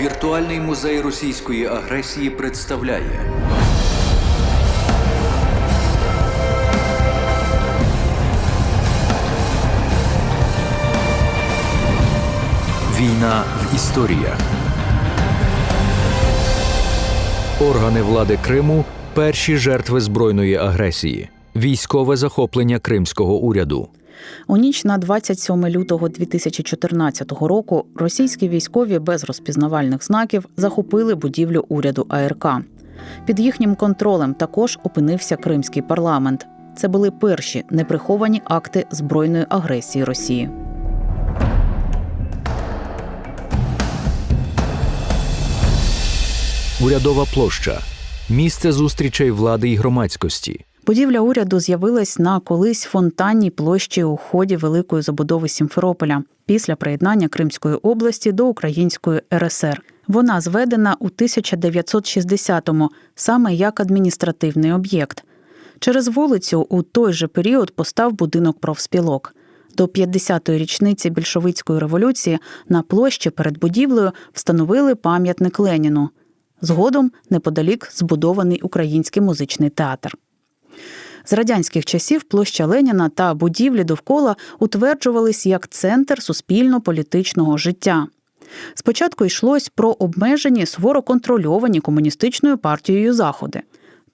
Віртуальний музей російської агресії представляє Війна в історіях. Органи влади Криму перші жертви збройної агресії. Військове захоплення кримського уряду. У ніч на 27 лютого 2014 року російські військові без розпізнавальних знаків захопили будівлю уряду АРК. Під їхнім контролем також опинився кримський парламент. Це були перші неприховані акти збройної агресії Росії. Урядова площа місце зустрічей влади і громадськості. Будівля уряду з'явилась на колись фонтанній площі у ході великої забудови Сімферополя після приєднання Кримської області до Української РСР. Вона зведена у 1960-му саме як адміністративний об'єкт. Через вулицю у той же період постав будинок профспілок. До 50-ї річниці більшовицької революції на площі перед будівлею встановили пам'ятник Леніну. Згодом неподалік збудований український музичний театр. З радянських часів площа Леніна та будівлі довкола утверджувались як центр суспільно-політичного життя. Спочатку йшлось про обмежені суворо контрольовані комуністичною партією заходи.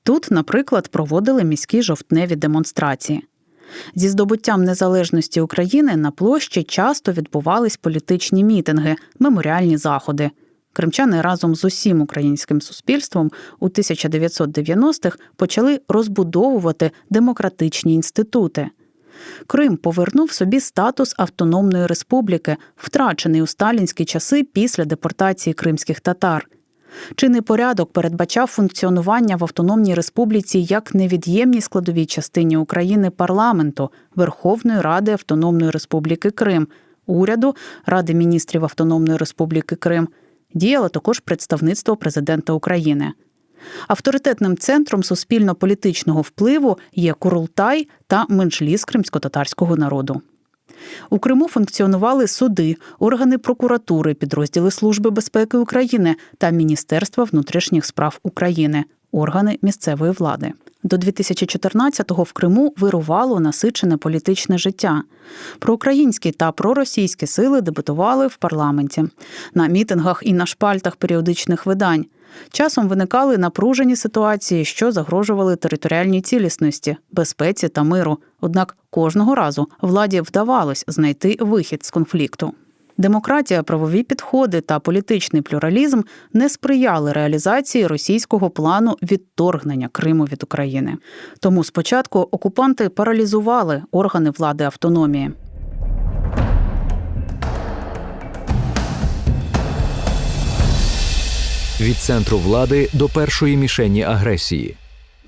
Тут, наприклад, проводили міські жовтневі демонстрації. Зі здобуттям незалежності України на площі часто відбувались політичні мітинги, меморіальні заходи. Кримчани разом з усім українським суспільством у 1990-х почали розбудовувати демократичні інститути. Крим повернув собі статус автономної республіки, втрачений у сталінські часи після депортації кримських татар. Чинний порядок передбачав функціонування в Автономній Республіці як невід'ємній складовій частині України парламенту Верховної Ради Автономної Республіки Крим, уряду Ради міністрів Автономної Республіки Крим. Діяло також представництво президента України. Авторитетним центром суспільно-політичного впливу є Курултай та Меншліс кримсько-татарського народу. У Криму функціонували суди, органи прокуратури, підрозділи Служби безпеки України та Міністерства внутрішніх справ України, органи місцевої влади. До 2014-го в Криму вирувало насичене політичне життя. Проукраїнські та проросійські сили дебютували в парламенті на мітингах і на шпальтах періодичних видань. Часом виникали напружені ситуації, що загрожували територіальній цілісності, безпеці та миру. Однак кожного разу владі вдавалось знайти вихід з конфлікту. Демократія, правові підходи та політичний плюралізм не сприяли реалізації російського плану відторгнення Криму від України. Тому спочатку окупанти паралізували органи влади автономії. Від центру влади до першої мішені агресії.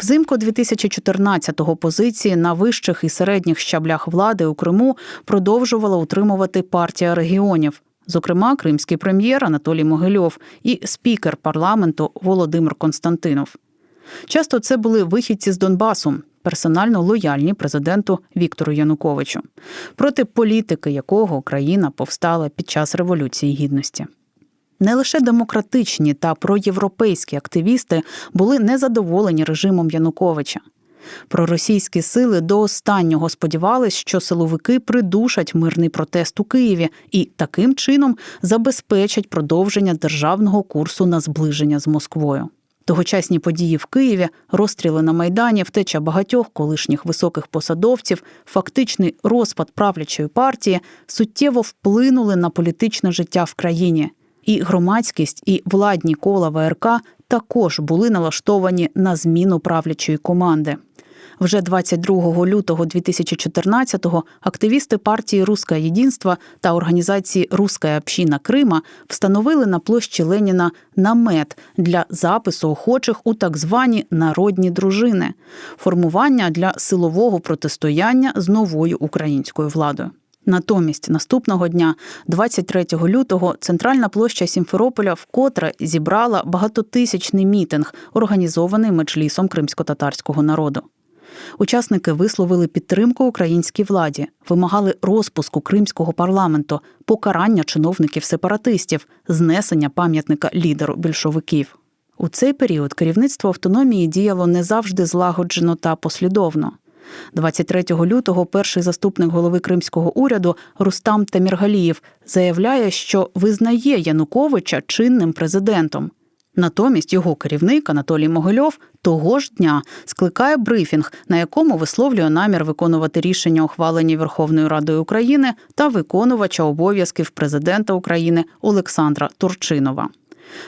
Взимку 2014-го позиції на вищих і середніх щаблях влади у Криму продовжувала утримувати партія регіонів, зокрема кримський прем'єр Анатолій Могильов і спікер парламенту Володимир Константинов. Часто це були вихідці з Донбасу, персонально лояльні президенту Віктору Януковичу, проти політики якого країна повстала під час революції гідності. Не лише демократичні та проєвропейські активісти були незадоволені режимом Януковича. Проросійські сили до останнього сподівались, що силовики придушать мирний протест у Києві і таким чином забезпечать продовження державного курсу на зближення з Москвою. Тогочасні події в Києві, розстріли на майдані, втеча багатьох колишніх високих посадовців, фактичний розпад правлячої партії суттєво вплинули на політичне життя в країні. І громадськість, і владні кола ВРК також були налаштовані на зміну правлячої команди. Вже 22 лютого 2014-го активісти партії Руське Єдинство та організації Руська община Крима встановили на площі Леніна намет для запису охочих у так звані народні дружини, формування для силового протистояння з новою українською владою. Натомість наступного дня, 23 лютого, центральна площа Сімферополя вкотре зібрала багатотисячний мітинг, організований меджлісом кримсько-татарського народу. Учасники висловили підтримку українській владі, вимагали розпуску кримського парламенту, покарання чиновників-сепаратистів, знесення пам'ятника лідеру більшовиків. У цей період керівництво автономії діяло не завжди злагоджено та послідовно. 23 лютого перший заступник голови кримського уряду Рустам Таміргалієв заявляє, що визнає Януковича чинним президентом. Натомість його керівник Анатолій Могильов того ж дня скликає брифінг, на якому висловлює намір виконувати рішення, ухвалені Верховною Радою України та виконувача обов'язків президента України Олександра Турчинова.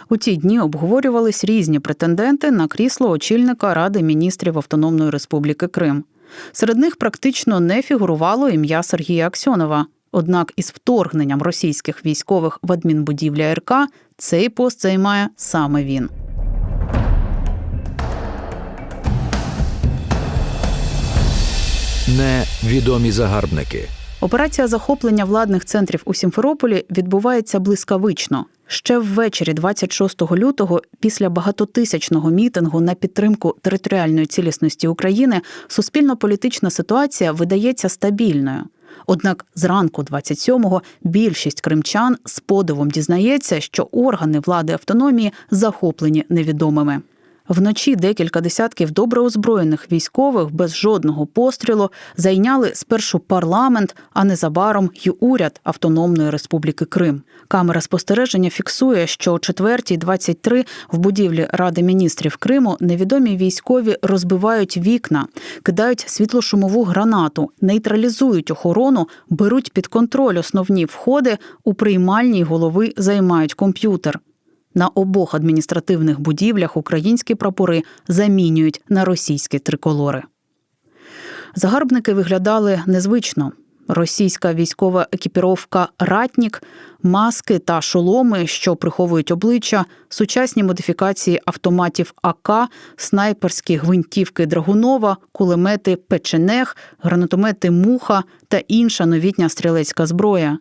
У ті дні обговорювались різні претенденти на крісло очільника Ради міністрів Автономної Республіки Крим. Серед них практично не фігурувало ім'я Сергія Аксьонова. Однак із вторгненням російських військових в адмінбудівля РК цей пост займає саме він. Невідомі загарбники. Операція захоплення владних центрів у Сімферополі відбувається блискавично. Ще ввечері 26 лютого, після багатотисячного мітингу на підтримку територіальної цілісності України, суспільно-політична ситуація видається стабільною. Однак зранку 27-го більшість кримчан з подивом дізнається, що органи влади автономії захоплені невідомими. Вночі декілька десятків добре озброєних військових без жодного пострілу зайняли спершу парламент, а незабаром й уряд Автономної Республіки Крим. Камера спостереження фіксує, що о 4.23 в будівлі Ради міністрів Криму невідомі військові розбивають вікна, кидають світлошумову гранату, нейтралізують охорону, беруть під контроль основні входи, у приймальній голови займають комп'ютер. На обох адміністративних будівлях українські прапори замінюють на російські триколори. Загарбники виглядали незвично. Російська військова екіпіровка Ратнік, маски та шоломи, що приховують обличчя, сучасні модифікації автоматів АК, снайперські гвинтівки Драгунова, кулемети Печенег, гранатомети Муха та інша новітня стрілецька зброя.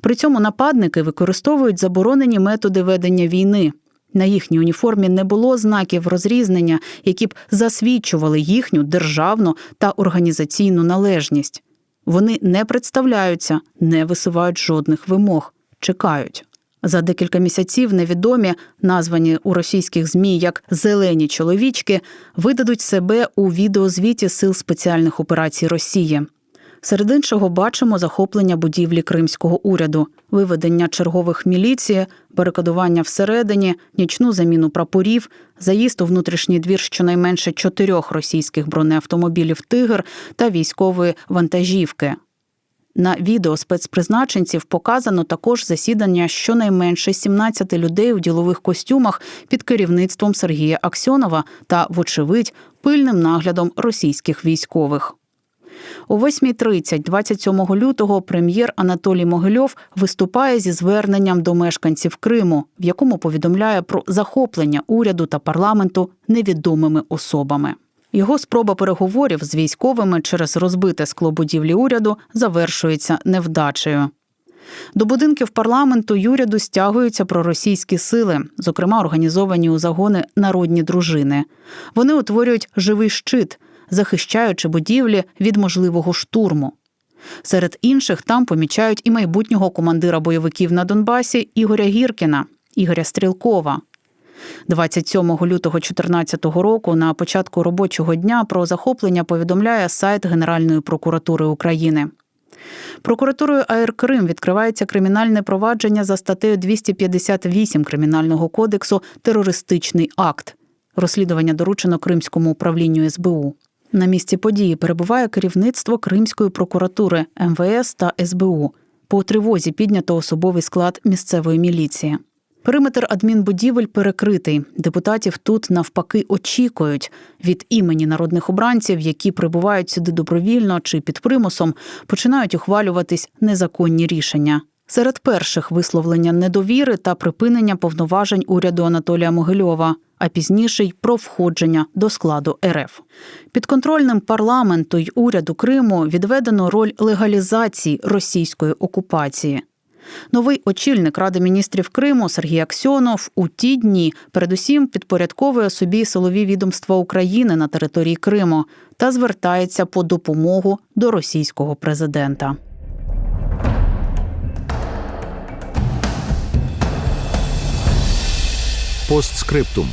При цьому нападники використовують заборонені методи ведення війни. На їхній уніформі не було знаків розрізнення, які б засвідчували їхню державну та організаційну належність. Вони не представляються, не висувають жодних вимог, чекають. За декілька місяців невідомі, названі у російських змі як зелені чоловічки, видадуть себе у відеозвіті сил спеціальних операцій Росії. Серед іншого бачимо захоплення будівлі кримського уряду, виведення чергових міліції, барикадування всередині, нічну заміну прапорів, заїзд у внутрішній двір щонайменше чотирьох російських бронеавтомобілів Тигр та військової вантажівки. На відео спецпризначенців показано також засідання щонайменше 17 людей у ділових костюмах під керівництвом Сергія Аксьонова та, вочевидь, пильним наглядом російських військових. О 8.30 27 лютого прем'єр Анатолій Могильов виступає зі зверненням до мешканців Криму, в якому повідомляє про захоплення уряду та парламенту невідомими особами. Його спроба переговорів з військовими через розбите скло будівлі уряду завершується невдачею. До будинків парламенту й уряду стягуються проросійські сили, зокрема організовані у загони народні дружини. Вони утворюють живий щит, захищаючи будівлі від можливого штурму. Серед інших там помічають і майбутнього командира бойовиків на Донбасі Ігоря Гіркіна, Ігоря Стрілкова. 27 лютого 2014 року на початку робочого дня про захоплення повідомляє сайт Генеральної прокуратури України. Прокуратурою АР Крим відкривається кримінальне провадження за статтею 258 Кримінального кодексу Терористичний акт. Розслідування доручено Кримському управлінню СБУ. На місці події перебуває керівництво Кримської прокуратури МВС та СБУ. По тривозі піднято особовий склад місцевої міліції. Периметр адмінбудівель перекритий. Депутатів тут навпаки очікують від імені народних обранців, які прибувають сюди добровільно чи під примусом, починають ухвалюватись незаконні рішення. Серед перших висловлення недовіри та припинення повноважень уряду Анатолія Могильова, а пізніше й про входження до складу РФ. Підконтрольним парламенту й уряду Криму відведено роль легалізації російської окупації. Новий очільник Ради міністрів Криму Сергій Аксьонов у ті дні передусім підпорядковує собі силові відомства України на території Криму та звертається по допомогу до російського президента. Постскриптум.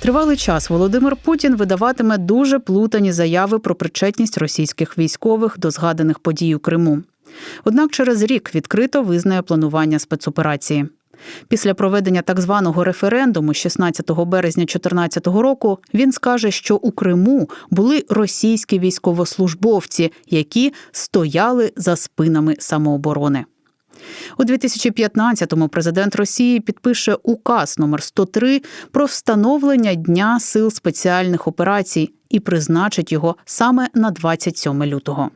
Тривалий час Володимир Путін видаватиме дуже плутані заяви про причетність російських військових до згаданих подій у Криму. Однак через рік відкрито визнає планування спецоперації. Після проведення так званого референдуму 16 березня 2014 року він скаже, що у Криму були російські військовослужбовці, які стояли за спинами самооборони. У 2015-му президент Росії підпише указ номер 103 про встановлення Дня сил спеціальних операцій і призначить його саме на 27 лютого.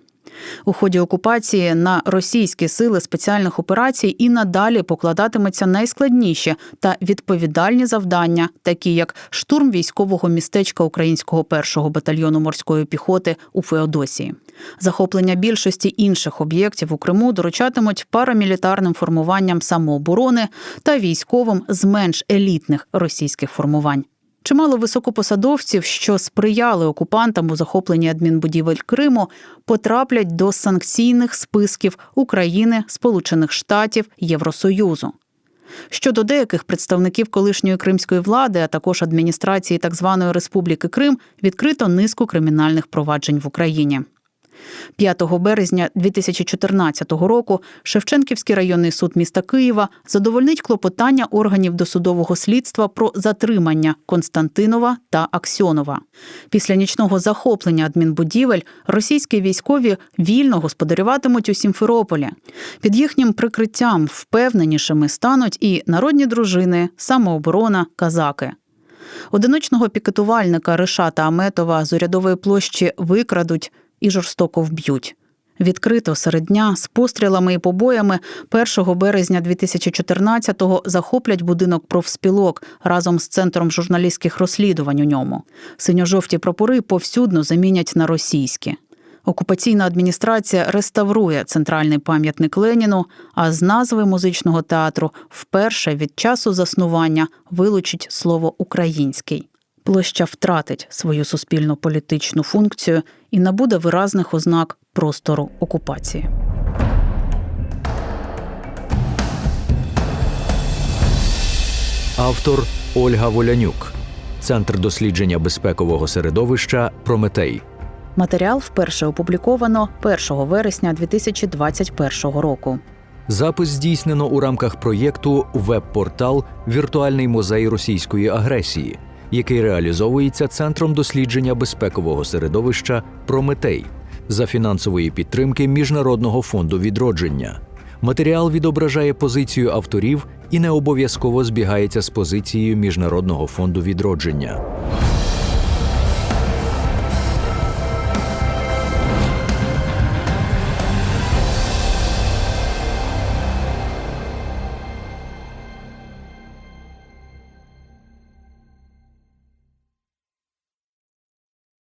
У ході окупації на російські сили спеціальних операцій і надалі покладатиметься найскладніші та відповідальні завдання, такі як штурм військового містечка українського першого батальйону морської піхоти у Феодосії. Захоплення більшості інших об'єктів у Криму доручатимуть парамілітарним формуванням самооборони та військовим з менш елітних російських формувань. Чимало високопосадовців, що сприяли окупантам у захопленні адмінбудівель Криму, потраплять до санкційних списків України, Сполучених Штатів, Євросоюзу. Щодо деяких представників колишньої кримської влади, а також адміністрації так званої Республіки Крим, відкрито низку кримінальних проваджень в Україні. 5 березня 2014 року Шевченківський районний суд міста Києва задовольнить клопотання органів досудового слідства про затримання Константинова та Аксьонова. Після нічного захоплення адмінбудівель російські військові вільно господарюватимуть у Сімферополі. Під їхнім прикриттям впевненішими стануть і народні дружини, самооборона, казаки. Одиночного пікетувальника Ришата Аметова з урядової площі викрадуть і жорстоко вб'ють. Відкрито серед дня з пострілами і побоями 1 березня 2014-го захоплять будинок профспілок разом з центром журналістських розслідувань у ньому. Синьо-жовті прапори повсюдно замінять на російські. Окупаційна адміністрація реставрує центральний пам'ятник Леніну, а з назви музичного театру вперше від часу заснування вилучить слово український. Площа втратить свою суспільно політичну функцію і набуде виразних ознак простору окупації. Автор Ольга Волянюк. Центр дослідження безпекового середовища Прометей. Матеріал вперше опубліковано 1 вересня 2021 року. Запис здійснено у рамках проєкту Веб-портал Віртуальний музей російської агресії, який реалізовується Центром дослідження безпекового середовища Прометей за фінансової підтримки Міжнародного фонду відродження. Матеріал відображає позицію авторів і не обов'язково збігається з позицією Міжнародного фонду відродження.